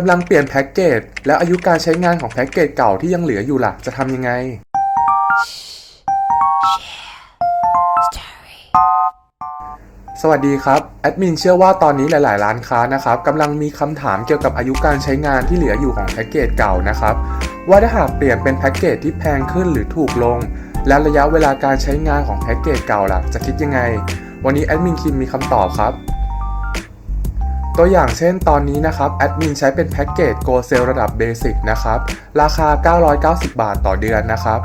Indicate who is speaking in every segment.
Speaker 1: กำลังเปลี่ยนแพ็กเกจแล้วอายุการใช้งานของแพ็กเกจเก่าที่ยังเหลืออยู่ล่ะ จะทำยังไง สวัสดีครับ แอดมินเชื่อว่าตอนนี้หลาย ๆ ร้านค้านะครับกำลังมีคำถามเกี่ยวกับอายุการใช้งานที่เหลืออยู่ของแพ็กเกจเก่านะครับ ว่าถ้าหากเปลี่ยนเป็นแพ็กเกจที่แพงขึ้นหรือถูกลง และระยะเวลาการใช้งานของแพ็กเกจเก่าล่ะ จะคิดยังไง วันนี้แอดมินคิมมีคำตอบครับ ตัวอย่างเช่นตอนนี้นะครับแอดมินใช้เป็นแพ็กเกจ Go Sale ระดับเบสิกนะครับราคา 990 บาทต่อเดือนนะครับ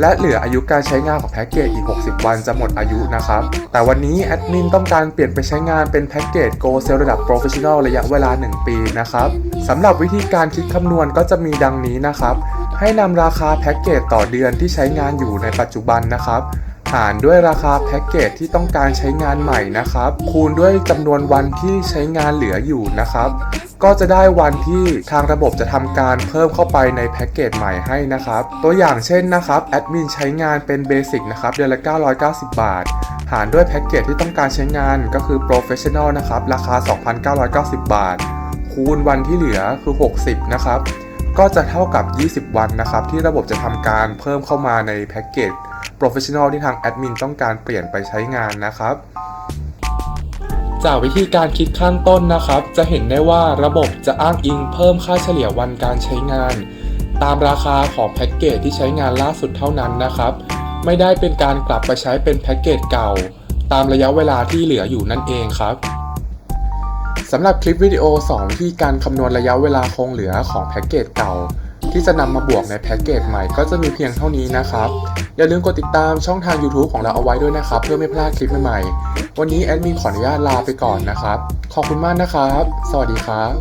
Speaker 1: และเหลืออายุการใช้งานของแพ็กเกจอีก 60 วันจะหมดอายุนะครับ แต่วันนี้แอดมินต้องการเปลี่ยนไปใช้งานเป็นแพ็กเกจ Go Sale ระดับ Professional ระยะเวลา 1 ปีนะครับสำหรับวิธีการคิดคำนวณก็จะมีดังนี้นะครับ ให้นำราคาแพ็กเกจต่อเดือนที่ใช้งานอยู่ในปัจจุบันนะครับ หารด้วยราคาแพ็กเกจที่ต้องการใช้งานใหม่นะครับ คูณด้วยจำนวนวันที่ใช้งานเหลืออยู่นะครับ ก็จะได้วันที่ทางระบบจะทำการเพิ่มเข้าไปในแพ็กเกจใหม่ให้นะครับ ตัวอย่างเช่นนะครับแอดมินใช้งานเป็นเบสิกนะครับเดือนละ 990 บาท หารด้วยแพ็กเกจที่ต้องการใช้งานก็คือ Professional นะครับราคา 2,990 บาท คูณวันที่เหลือคือ 60 นะครับก็จะเท่ากับ 20 วันนะครับที่ระบบจะทำการเพิ่มเข้ามาในแพ็กเกจ Professional ที่ทางแอดมินต้องการเปลี่ยนไปใช้งานนะครับจากวิธีการคิดข้างต้นนะครับ จะเห็นได้ว่าระบบจะอ้างอิงเพิ่มค่าเฉลี่ยวันการใช้งาน ตามราคาของแพ็กเกจที่ใช้งานล่าสุดเท่านั้นนะครับ ไม่ได้เป็นการกลับไปใช้เป็นแพ็กเกจเก่า ตามระยะเวลาที่เหลืออยู่นั่นเองครับสำหรับคลิปวิดีโอ2วิธีการคำนวณระยะเวลาคงเหลือของแพ็กเกจเก่า ที่จะนำมาบวกในแพ็กเกจใหม่ก็จะมีเพียงเท่านี้นะครับ อย่าลืมกดติดตามช่องทาง YouTube ของเราเอาไว้ด้วยนะครับ เพื่อไม่พลาดคลิปใหม่ๆ วันนี้แอดมินขออนุญาตลาไปก่อนนะครับ ขอบคุณมากนะครับ สวัสดีครับ